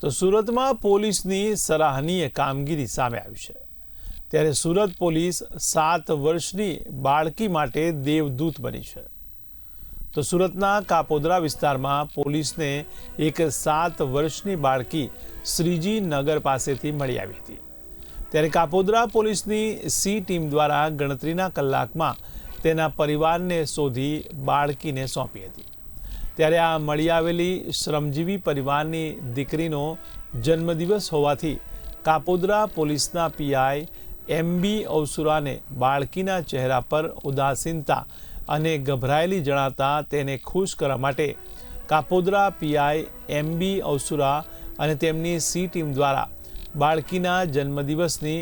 તો સુરતમાં પોલીસની સરાહનીય કામગીરી સામે આવી છે. ત્યારે સુરત પોલીસ સાત વર્ષની બાળકી માટે દેવદૂત બની છે. તો સુરતના કાપોદરા વિસ્તારમાં પોલીસને એક સાત વર્ષની બાળકી શ્રીજી નગર પાસેથી મળી આવી હતી. ત્યારે કાપોદરા પોલીસની સી ટીમ દ્વારા ગણતરીના કલાકમાં તેના પરિવારને શોધી બાળકીને સોંપી હતી. ત્યારે આ મળી આવેલી શ્રમજીવી પરિવારની દીકરીનો જન્મદિવસ હોવાથી કાપોદરા પોલીસના પીઆઈ એમબી અવસુરાને બાળકીના ચહેરા પર ઉદાસીનતા અને ગભરાયેલી જણાતા તેને ખુશ કરવા માટે કાપોદરા પીઆઈ એમબી અવસુરા અને તેમની સી ટીમ દ્વારા બાળકીના જન્મદિવસની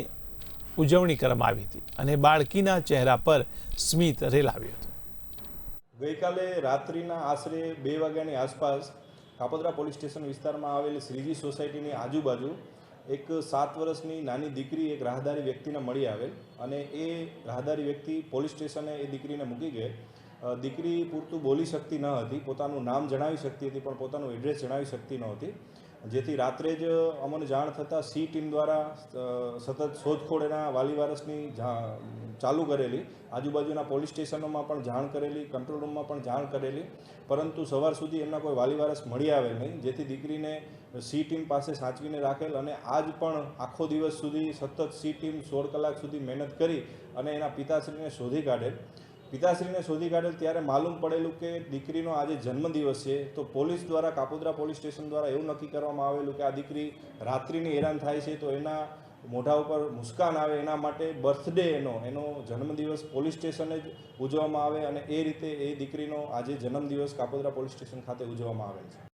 ઉજવણી કરવામાં આવી હતી અને બાળકીના ચહેરા પર સ્મિત રેલાવ્યું હતું. ગઈકાલે રાત્રિના આશરે બે વાગ્યાની આસપાસ કાપોદરા પોલીસ સ્ટેશન વિસ્તારમાં આવેલી શ્રીજી સોસાયટીની આજુબાજુ એક સાત વર્ષની નાની દીકરી એક રાહદારી વ્યક્તિને મળી આવેલ અને એ રાહદારી વ્યક્તિ પોલીસ સ્ટેશને એ દીકરીને મૂકી ગઈ દીકરી પૂરતું બોલી શકતી ન હતી, પોતાનું નામ જણાવી શકતી હતી, પણ પોતાનું એડ્રેસ જણાવી શકતી નહોતી. જેથી રાત્રે જ અમને જાણ થતાં સી ટીમ દ્વારા સતત શોધખોળ એના વાલી વારસની ચાલુ કરેલી. આજુબાજુના પોલીસ સ્ટેશનોમાં પણ જાણ કરેલી, કંટ્રોલ રૂમમાં પણ જાણ કરેલી. પરંતુ સવાર સુધી એમના કોઈ વાલી વારસ મળી આવેલ નહીં. જેથી દીકરીને સી ટીમ પાસે સાચવીને રાખેલ અને આજ પણ આખો દિવસ સુધી સતત સી ટીમ સોળ કલાક સુધી મહેનત કરી અને એના પિતાશ્રીને શોધી કાઢેલ. પિતાશ્રીને શોધી કાઢેલ ત્યારે માલુમ પડેલું કે દીકરીનો આજે જન્મદિવસ છે. તો પોલીસ દ્વારા, કાપોદ્રા પોલીસ સ્ટેશન દ્વારા એવું નક્કી કરવામાં આવેલું કે આ દીકરી રાત્રિની હેરાન થાય છે. તો એના મોઢા ઉપર મુસ્કાન આવે એના માટે બર્થડે એનો એનો જન્મદિવસ પોલીસ સ્ટેશને જ ઉજવવામાં આવે અને એ રીતે એ દીકરીનો આજે જન્મદિવસ કાપોદ્રા પોલીસ સ્ટેશન ખાતે ઉજવવામાં આવેલ છે.